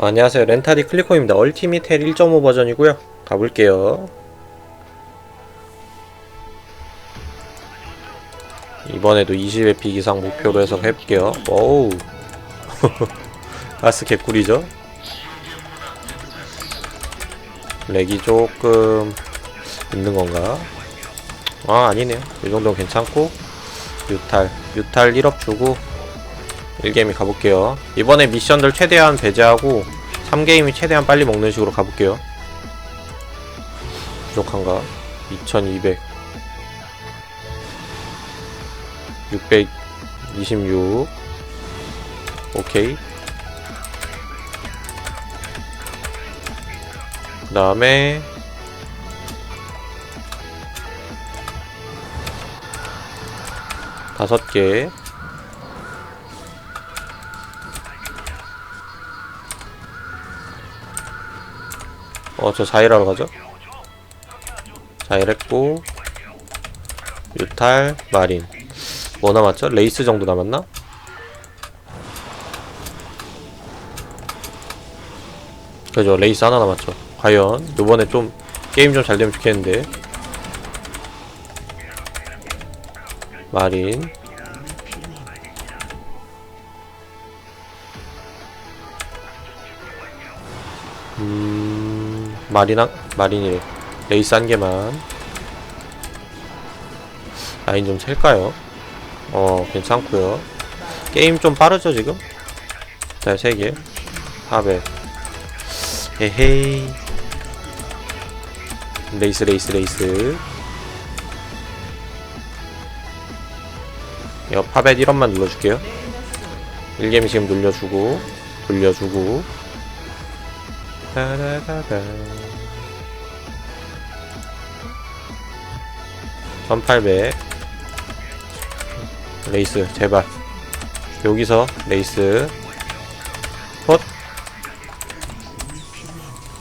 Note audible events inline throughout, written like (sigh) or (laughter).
어, 안녕하세요. 렌타디 클리코입니다. 얼티미텔 1.5 버전이고요. 가볼게요. 이번에도 20에픽 이상 목표로 해서 해볼게요. 오우. 아스 (laughs) 개꿀이죠? 렉이 조금 있는 건가? 아 아니네요. 이 정도는 괜찮고. 뮤탈. 뮤탈 1업 주고 1게임이 가볼게요. 이번에 미션들 최대한 배제하고 3게임이 최대한 빨리 먹는 식으로 가볼게요. 부족한가? 2200 626 오케이 그 다음에 다섯 개 어, 저 자일하러 가죠? 자일했고, 유탈, 마린. 뭐 남았죠? 레이스 정도 남았나? 그죠, 레이스 하나 남았죠. 과연, 요번에 좀, 게임 좀 잘 되면 좋겠는데. 마린. 음, 마리나, 마린이 레이스 한 개만. 라인 좀 셀까요? 어, 괜찮고요 게임 좀 빠르죠, 지금? 자, 세 개. 400. 에헤이. 레이스, 레이스, 레이스. 이거 파벳 1원만 눌러줄게요. 1개미 지금 눌려주고, 돌려주고. 따라다다. 1800 레이스 제발. 여기서 레이스. 헛.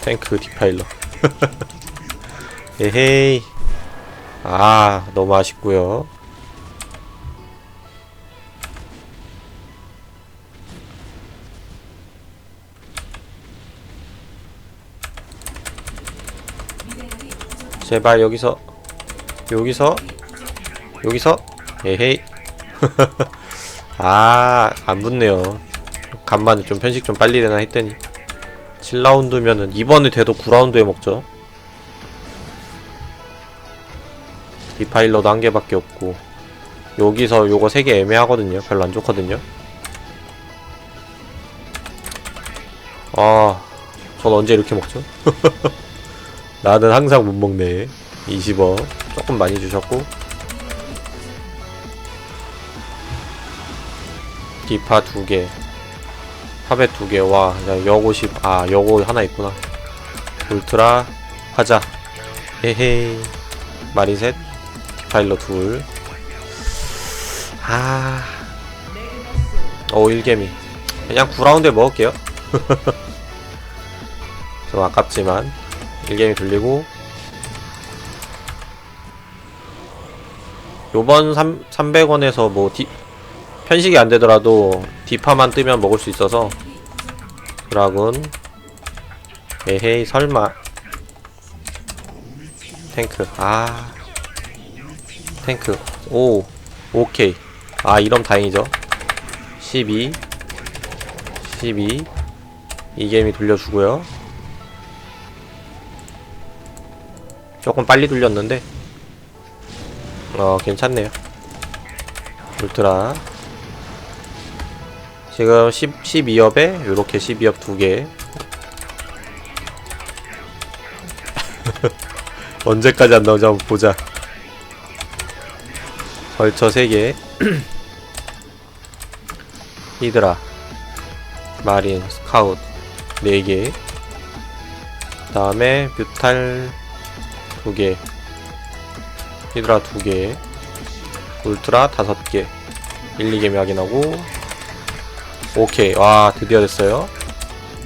탱크 디파일러. (laughs) 에헤이. 아 너무 아쉽고요. 제발 여기서 여기서 여기서 에헤이. (laughs) 아 안 붙네요. 간만에 좀 편식 좀 빨리 되나 했더니. 7라운드면은 이번에 돼도 9라운드에 먹죠. 디파일러도 한 개밖에 없고. 여기서 요거 3개 애매하거든요. 별로 안 좋거든요. 아 전 언제 이렇게 먹죠? (laughs) 나는 항상 못 먹네. 20원 조금 많이 주셨고 디파 두개 파벳 두개 와 여고 10, 아 여고 하나 있구나. 울트라 하자. 헤헤. 마리셋 디파일러 둘. 아... 오 1개미. 그냥 9라운드에 먹을게요. (laughs) 좀 아깝지만. 1게임이 돌리고 요번 3, 300원에서 뭐 디, 편식이 안 되더라도 디파만 뜨면 먹을 수 있어서 드라군. 에헤이 설마. 탱크. 아. 탱크. 오. 오케이. 아 이럼 다행이죠. 12 12 이 게임이 돌려주고요. 조금 빨리 돌렸는데 어 괜찮네요. 울트라. 지금 10, 12업에 요렇게 12업 2개. (laughs) 언제까지 안 나오지? 한번 보자. 벌처 3개. (clears throat) 히드라. 마린 스카웃 4개. 다음에 뮤탈 2개 히드라 2개 울트라 5개 1, 2개미 확인하고. 오케이. 와 드디어 됐어요.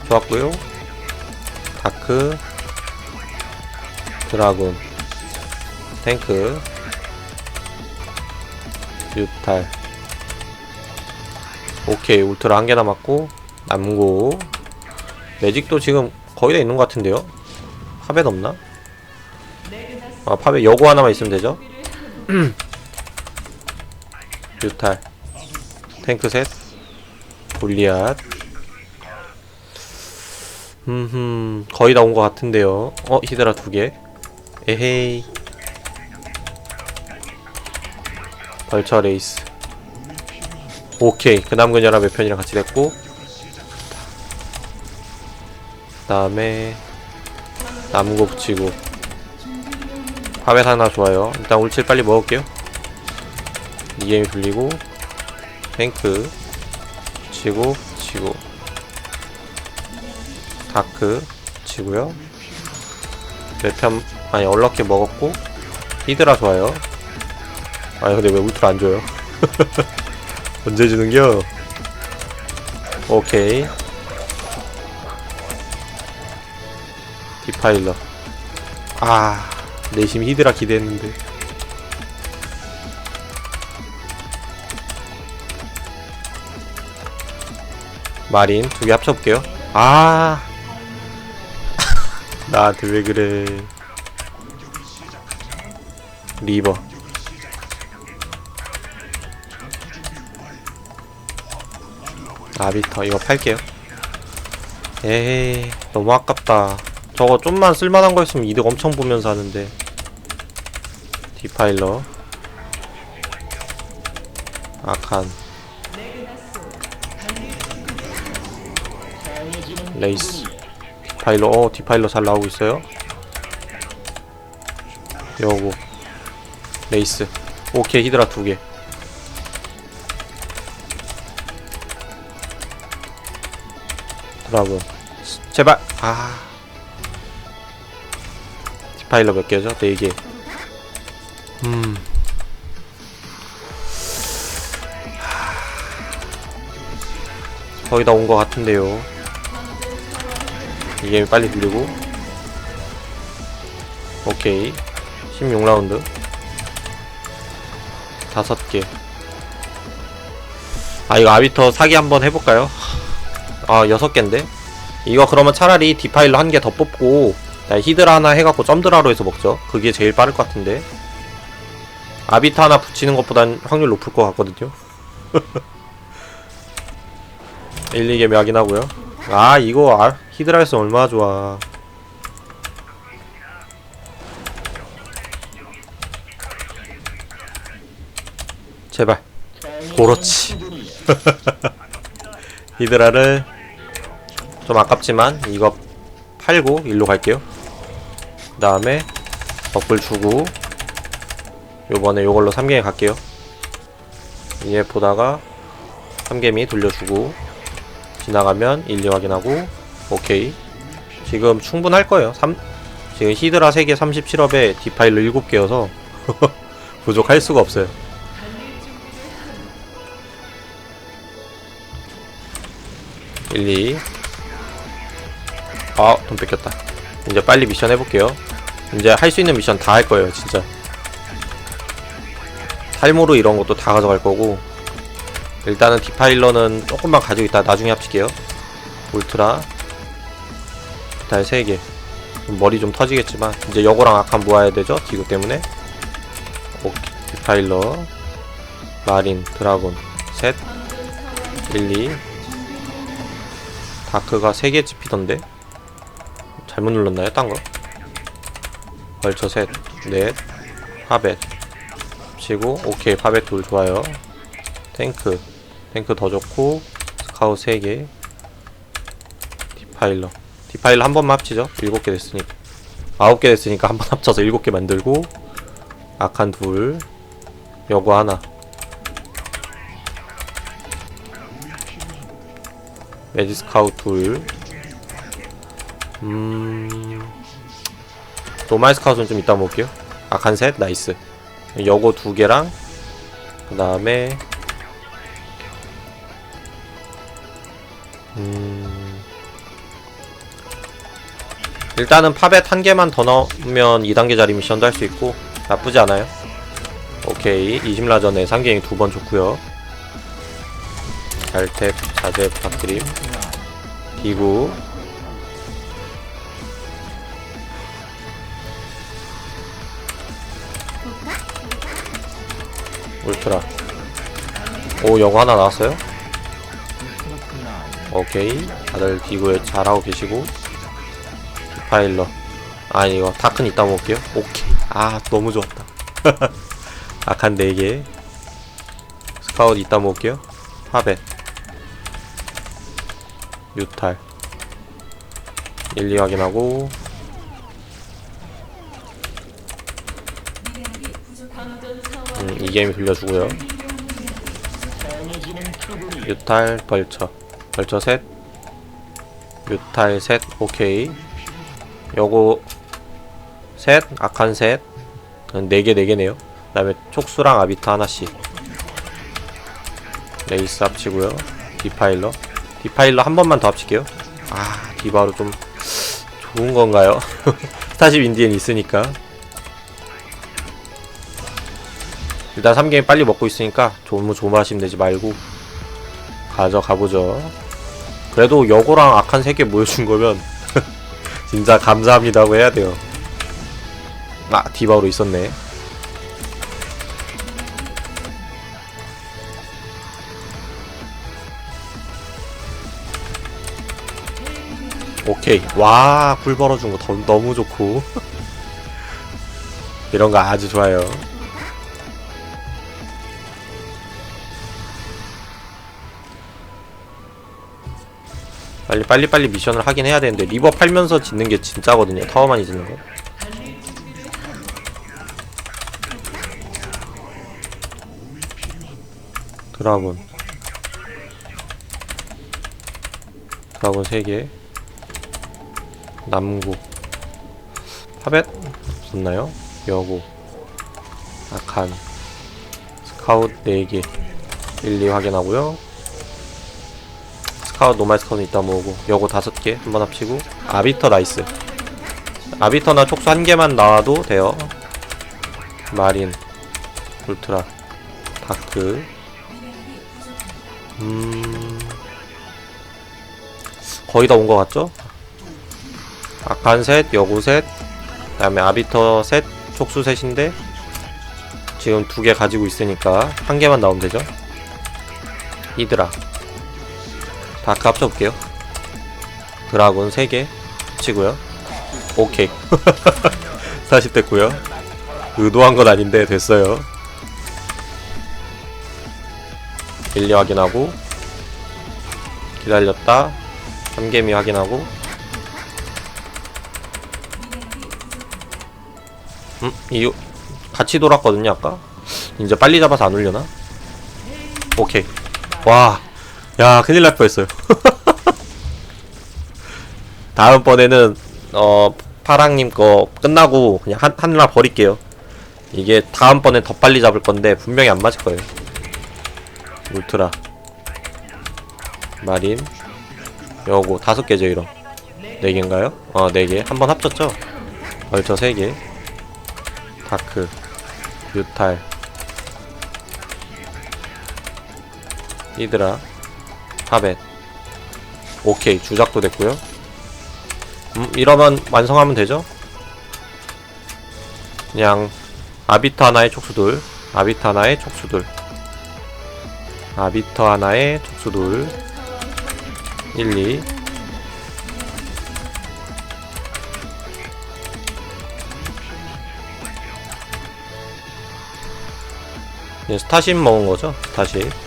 좋았고요. 다크 드라군 탱크 유탈. 오케이. 울트라 한 개 남았고 남고. 매직도 지금 거의 다 있는 것 같은데요? 파벳 없나? 아 파벳 여고 하나만 있으면 되죠? (clears throat) 뮤탈. 탱크 셋. 골리앗. 흠흠 거의 다 온 것 같은데요. 어 히드라 두개. 에헤이. 벌처 레이스. 오케이. 그 남근 연합의 편이랑 같이 됐고. 그 다음에 남국 치고 파벳 하나 좋아요. 일단 울칠 빨리 먹을게요. 이 게임 돌리고 탱크 치고 치고. 다크 치고요. 레편 아니 얼럭키 먹었고 히드라 좋아요. 아니 근데 왜 울트라 안 줘요? (laughs) 언제 주는겨? 오케이. 디파일러. 아 내심 히드라 기대했는데. 마린 두 개 합쳐볼게요. 아! (laughs) 나한테 왜 그래? 리버. 아비터 이거 팔게요. 에이 너무 아깝다. 저거 좀만 쓸만한 거 있으면 이득 엄청 보면서 하는데 디파일러. 아칸 레이스. 디파일러 어 디파일러 잘 나오고 있어요. 여고 레이스. 오케이 히드라 두개. 드라군 제발. 아. 디파일러 몇 개죠? 네 개. 음. 하, 거의 다 온 것 같은데요. 이 게임 빨리 돌리고. 오케이. 16라운드. 다섯 개. 아, 이거 아비터 사기 한번 해볼까요? 아, 여섯 개인데? 이거 그러면 차라리 디파일러 한 개 더 뽑고 자, 히드라 하나 해갖고 점드라로 해서 먹죠. 그게 제일 빠를 것 같은데. 아비타 하나 붙이는 것보단 확률 높을 것 같거든요. (laughs) 1, 2개미 확인하고요. 아, 이거 아, 히드라 했으면 얼마나 좋아. 제발. 그렇지. (laughs) 히드라를 좀 아깝지만 이거 팔고 일로 갈게요. 그 다음에 버플 주고 요번에 요걸로 3개미 갈게요. 얘 보다가 3개미 돌려주고 지나가면 1, 2 확인하고 오케이 지금 충분할 거예요. 3 지금 히드라 3개 37업에 디파일러 7개여서 (laughs) 부족할 수가 없어요. 일, 이. 아, 돈 뺏겼다. 이제 빨리 미션 해볼게요. 이제 할 수 있는 미션 다 할 거예요, 진짜. 탈모로 이런 것도 다 가져갈 거고. 일단은 디파일러는 조금만 가지고 있다 나중에 합칠게요. 울트라. 달 3개. 좀 머리 좀 터지겠지만, 이제 여고랑 악한 모아야 되죠? 디그 때문에. 오케이. 디파일러. 마린, 드라곤. 셋. 1, 2. 다크가 3개 찝히던데? 잘못 눌렀나요? 딴 거? 벌처 셋, 넷, 파벳. 치고, 오케이, 둘 좋아요. 탱크. 탱크 더 좋고, 스카우 3개. 디파일러. 디파일러 한 번만 합치죠? 7개 됐으니까. 9개 됐으니까 한 번 합쳐서 7개 만들고, 악한 둘, 여고 하나. 매지스카우 둘. 음. 노말 스카우트는 좀 이따 먹을게요. 악한 셋, 나이스. 여고 두 개랑, 그 다음에, 음. 일단은 팝엣 한 개만 더 넣으면 2단계짜리 미션도 할 수 있고, 나쁘지 않아요. 오케이. 20라전에 3개이 두 번 좋고요 잘탭, 자제 부탁드림. 기구, 울트라. 오 영어 하나 나왔어요? 오케이. 다들 기구에 잘하고 계시고. 파일러. 아 이거 다큰 이따 먹을게요. 오케이. 아 너무 좋았다. (laughs) 악한 4개. 스카웃 이따 먹을게요. 파벳 유탈. 1, 2 확인하고 게임 빌려주고요. 유탈 벌처. 벌처 셋. 유탈 셋 오케이. 요거 셋 악한 셋. 네개 네개네요. 그 다음에 촉수랑 아비타 하나씩. 레이스 합치고요. 디파일러. 디파일러 한 번만 더 합칠게요. 아 디바로 좀 좋은 건가요? (laughs) 40 인디엔 있으니까 일단 3게임 빨리 먹고 있으니까 너무 조마하시면 되지 말고 가져가보죠. 그래도 여고랑 악한 3개 모여준 거면 (laughs) 진짜 감사합니다고 해야 돼요. 아 디바로 있었네. 오케이. 와불 벌어준 거 더, 너무 좋고. (laughs) 이런 거 아주 좋아요 빨리 빨리 빨리 미션을 하긴 해야 되는데 리버 팔면서 짓는 게 진짜거든요. 타워만이 짓는 거. 드라군. 드라군 3개. 남구. 파벳 없었나요? 여고 아칸. 스카웃 4개. 1, 2 확인하고요 스카웃 노말 스카웃은 이따 모으고 여고 5개 한번 합치고. 아비터 나이스. 아비터나 촉수 한 개만 나와도 돼요. 마린 울트라 다크 음 거의 다 온 것 같죠? 악한 셋, 여고 셋, 그 다음에 아비터 셋, 촉수 셋인데 지금 두 개 가지고 있으니까 한 개만 나오면 되죠? 히드라 다크 합쳐볼게요. 드라곤 3개 합치고요. 오케이. (laughs) 40 됐고요. 의도한 건 아닌데 됐어요. 1, 2 확인하고 기다렸다. 3개미 확인하고. 음? 이 같이 돌았거든요 아까. 이제 빨리 잡아서 안 울려나? 오케이. 와 야 큰일 날 뻔했어요. (laughs) 다음번에는 어 파랑님 거 끝나고 그냥 한, 하나 버릴게요. 이게 다음번엔 더 빨리 잡을 건데 분명히 안 맞을 거예요. 울트라. 마린 여고 다섯 개죠 이런. 네 개인가요? 어 네 개. 한 번 합쳤죠? 벌써 세 개. 다크. 유탈. 이드라 파벳 오케이 주작도 됐고요. 음 이러면 완성하면 되죠? 그냥 아비터 하나의 촉수돌 아비터 하나의 촉수돌 아비터 하나의 촉수돌 1, 2 이제 스타십 먹은 거죠? 스타십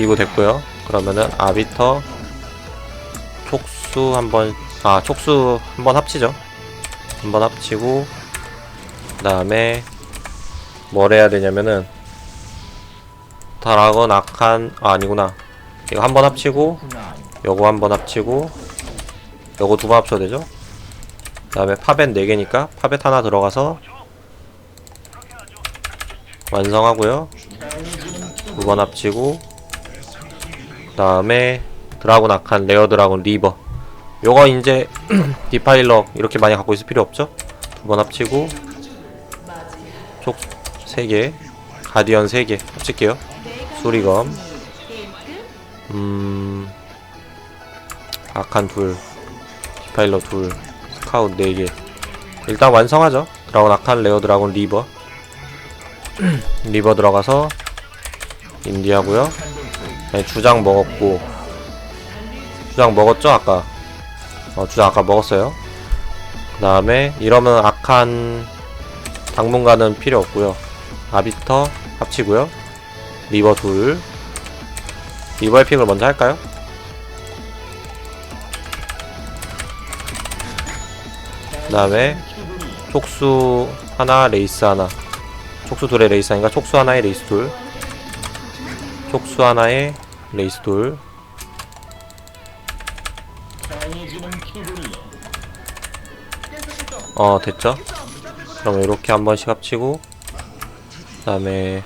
기고 됐고요. 그러면은 아비터 촉수 한번 아 촉수 한번 합치죠. 한번 합치고 그 다음에 뭘 해야 되냐면은 다락은 악한 아 아니구나. 이거 한번 합치고 요거 한번 합치고 요거 두 번 합쳐도 되죠? 그 다음에 파벳 4개니까 파벳 하나 들어가서 완성하고요. 두 번 합치고 그 다음에 드라곤 악한 레어 드라곤 리버. 요거 이제 (clears throat) 디파일러 이렇게 많이 갖고 있을 필요 없죠? 두 번 합치고 촉 3개 가디언 3개 합칠게요. 수리검. 음 악한 둘 디파일러 둘 스카웃 4개. 일단 완성하죠? 드라곤 아칸 레어 드라곤 리버. (clears throat) 리버 들어가서 인디하고요 네, 주장 먹었고. 주장 먹었죠 아까? 어 주장 아까 먹었어요. 그 다음에 이러면 아칸 당분간은 필요 없고요. 아비터 합치고요. 리버 둘. 리버의 픽을 먼저 할까요? 그 다음에 촉수 하나 레이스 하나. 촉수 둘에 레이스 하나인가? 촉수 하나에 레이스 둘 촉수 하나에 레이스 둘 어, 됐죠? 그럼 이렇게 한 번씩 합치고, 그 다음에,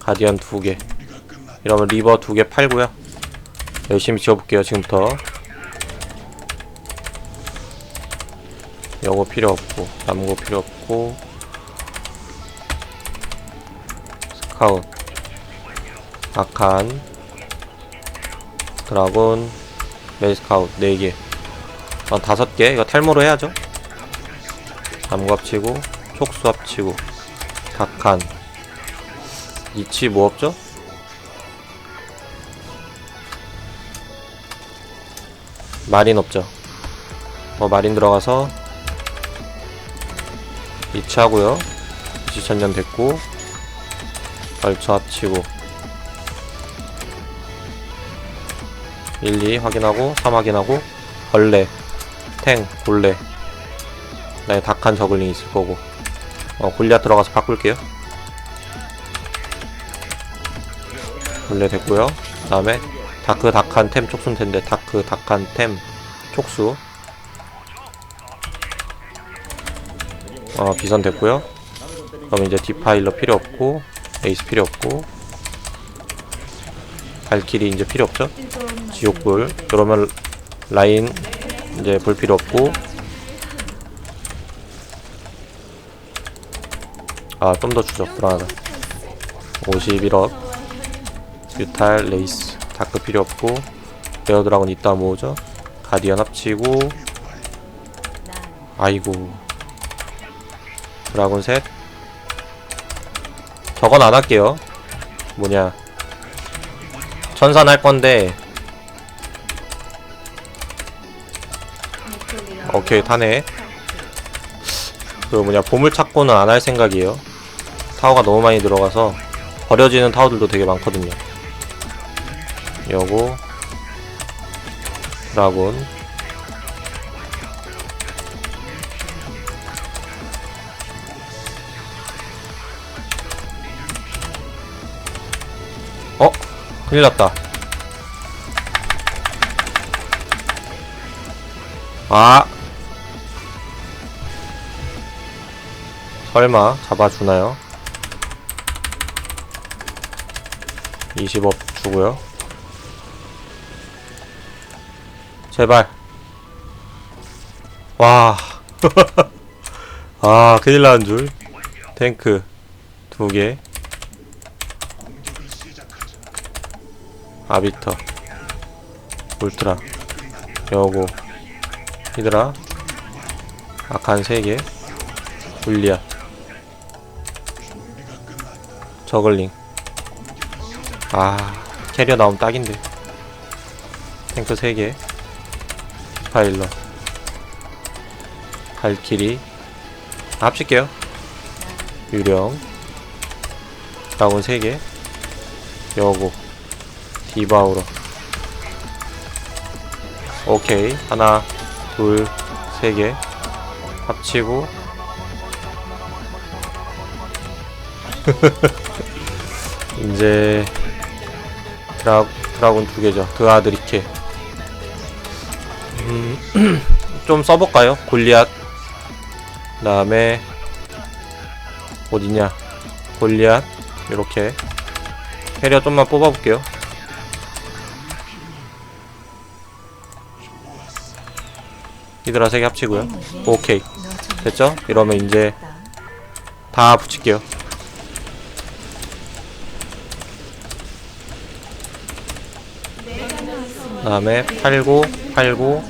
가디언 두 개. 이러면 리버 두 개 팔고요. 열심히 지어볼게요, 지금부터. 요거 필요 없고, 남은 거 필요 없고, 스카웃, 아칸, 드라곤, 메이스카웃 4개. 어, 5개. 이거 탈모로 해야죠. 남구 합치고 촉수 합치고 각한 이치 뭐 없죠? 마린 없죠? 어 마린 들어가서 이치 하고요 이치 천년 됐고 벌처 합치고 1, 2 확인하고 3 확인하고 벌레 탱 골레 네, 닭한 저글링 있을 거고. 어, 골리앗 들어가서 바꿀게요. 원래 됐고요. 그 다음에 다크 닭한 템 촉수는 텐데 다크 닭한 템 촉수. 어, 비선 됐고요. 그럼 이제 디파일러 필요 없고 에이스 필요 없고 발길이 이제 필요 없죠? 지옥불. 그러면 라인 이제 볼 필요 없고 아, 좀 더 주죠. 불안하다. 51억. 뮤탈, 레이스. 다크 필요 없고. 레어 드라곤 이따 모으죠. 가디언 합치고. 아이고. 드라곤 셋. 저건 안 할게요. 뭐냐. 천산 할 건데. 오케이, 타네. 그 뭐냐 보물 찾고는 안 할 생각이에요. 타워가 너무 많이 들어가서 버려지는 타워들도 되게 많거든요. 요거 드라곤 큰일 났다. 아 설마 잡아주나요? 20억 주고요. 제발. 와. (laughs) 아, 큰일 나는 줄. 탱크 두 개. 아비터. 울트라. 여고. 히드라. 아칸 세 개. 불리아. 저글링 아 캐리어 나오면 딱인데 탱크 3개 파일러 발키리 합칠게요 유령 드라곤 3개 여고 디바우러 오케이 하나 둘 세 개 합치고 (laughs) 이제 드라, 드라곤 두 개죠. 드아드리케. 음, (clears throat) 좀 써볼까요? 골리앗. 그 다음에 어디냐? 골리앗. 이렇게 캐리어 좀만 뽑아볼게요. 히드라 세개 합치고요. 오케이. 됐죠? 이러면 이제 다 붙일게요. 다음에 팔고 팔고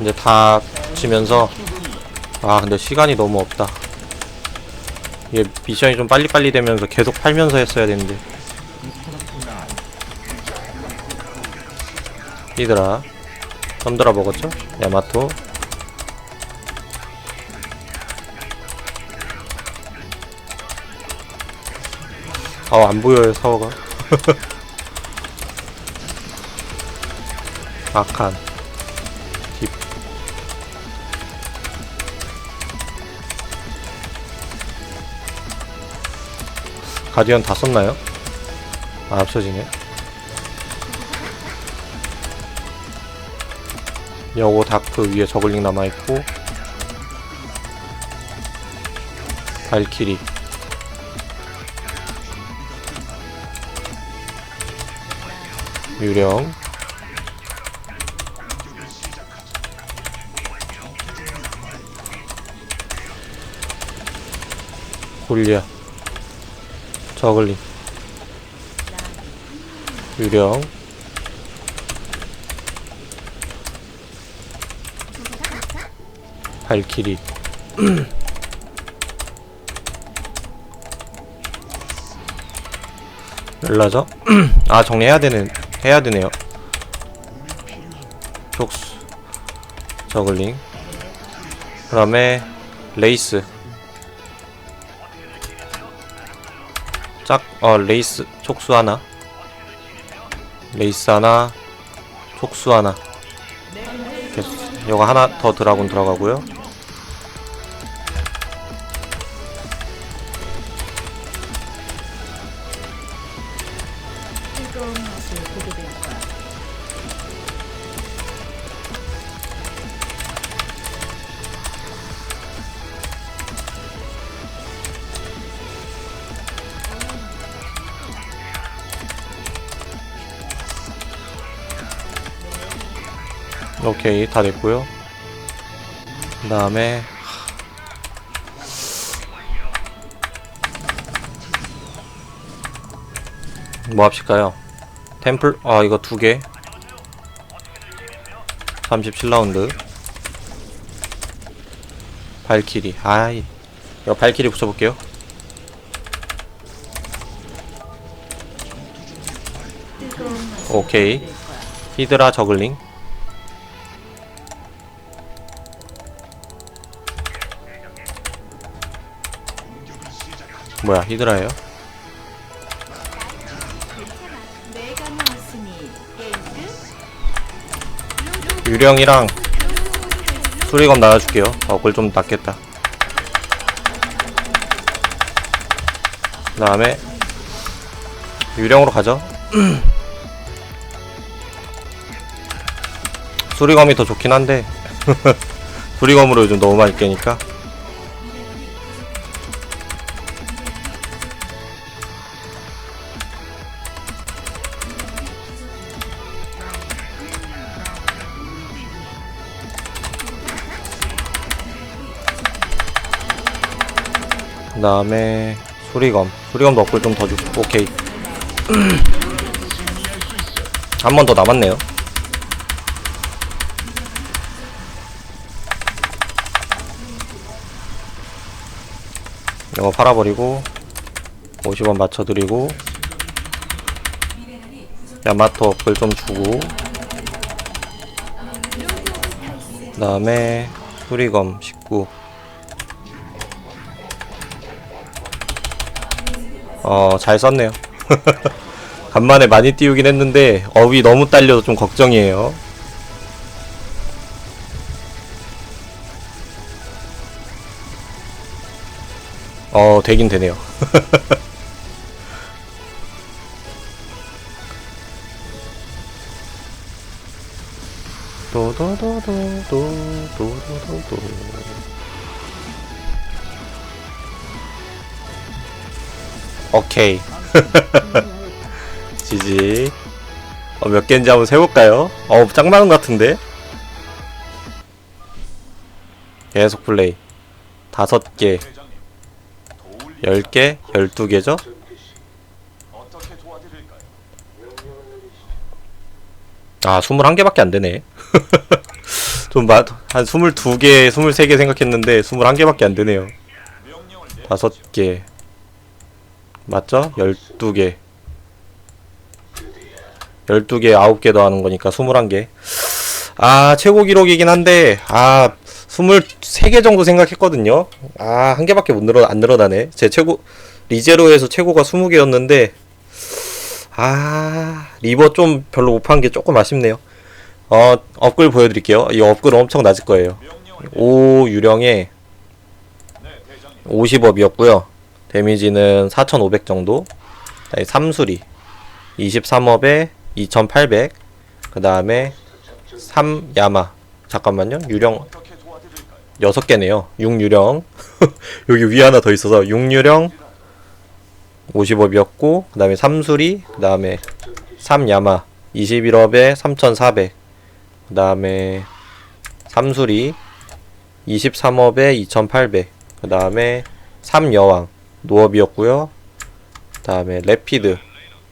이제 다 치면서 아 근데 시간이 너무 없다 이게 미션이 좀 빨리빨리 되면서 계속 팔면서 했어야 되는데 히드라. 덤드라 먹었죠? 야마토. 아 안 보여요 사워가. (laughs) 아칸 딥. 가디언 다 썼나요? 아 합쳐지네. 여고 다크 위에 저글링 남아있고 발키리. 유령. 골리아 저글링 유령. 발키리 (clears throat) 열라죠? (clears throat) 아 정리해야 되는 해야 되네요. 족수. 저글링. 그 다음에 레이스. 짝, 어, 레이스, 촉수 하나. 레이스 하나, 촉수 하나. 됐어. 요거 하나 더 드라곤 들어가고요. 뜨거운 맛을. 오케이, 다 됐고요. 그 다음에, 뭐 합실까요? 템플, 아, 이거 두 개. 37라운드. 발키리, 아이. 이거 발키리 붙여볼게요. 오케이. 히드라 저글링. 뭐야, 히드라예요? 유령이랑 수리검 나눠줄게요. 어글 좀 낫겠다. 그 다음에 유령으로 가죠. (clears throat) 수리검이 더 좋긴 한데 (laughs) 수리검으로 요즘 너무 많이 깨니까 다음에 수리검. 수리검도 업글 좀더 주고 오케이. (clears throat) 한 번 더 남았네요. 이거 팔아버리고 50원 맞춰드리고 야마토 업글 좀 주고 그 다음에 수리검 19 어, 잘 썼네요. (laughs) 간만에 많이 띄우긴 했는데, 업이 너무 딸려서 좀 걱정이에요. 어, 되긴 되네요. (laughs) 도도도도도도도도 오케이. (laughs) 지지. 어, 몇 개인지 한번 세볼까요? 어, 짱 많은 것 같은데? 계속 플레이. 다섯 개. 열 개? 열두 개죠? 아, 스물한 개밖에 안 되네. 좀한 22개, 23개 생각했는데 21개밖에 안 되네요. 5개. 맞죠? 12개. 12개, 9개 더 하는 거니까 21개. 아, 최고 기록이긴 한데, 아, 23개 정도 생각했거든요. 아, 한 개밖에 못 늘어, 안 늘어나네. 제 최고, 리제로에서 최고가 20개였는데, 아, 리버 좀 별로 못 판 게 조금 아쉽네요. 어, 업글 보여드릴게요. 이 업글 엄청 낮을 거예요. 5 유령에 50업이었고요. 데미지는 4,500 정도. 그다음에 3수리 23업에 2,800. 그 다음에 3야마. 잠깐만요. 유령 6개네요. 6유령. (laughs) 여기 위에 하나 더 있어서 6유령 50업이었고 그 다음에 3수리 그 다음에 3야마 21업에 3,400. 그 다음에 3수리 23업에 2,800. 그 다음에 3여왕 노업이었고요. 그 다음에 레피드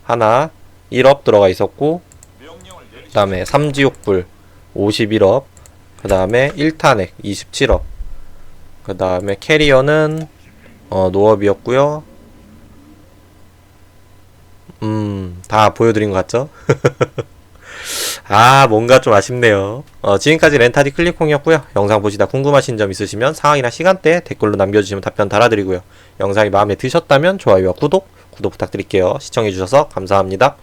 하나 1업 들어가 있었고 그 다음에 3지옥불 51업 그 다음에 1탄핵 27업 그 다음에 캐리어는 어, 노업이었고요. 음, 다 보여드린 것 같죠? (laughs) 아, 뭔가 좀 아쉽네요. 어, 지금까지 렌타디 클릭콩이었고요. 영상 보시다 궁금하신 점 있으시면 상황이나 시간대 댓글로 남겨주시면 답변 달아드리고요. 영상이 마음에 드셨다면 좋아요와 구독, 구독 부탁드릴게요. 시청해주셔서 감사합니다.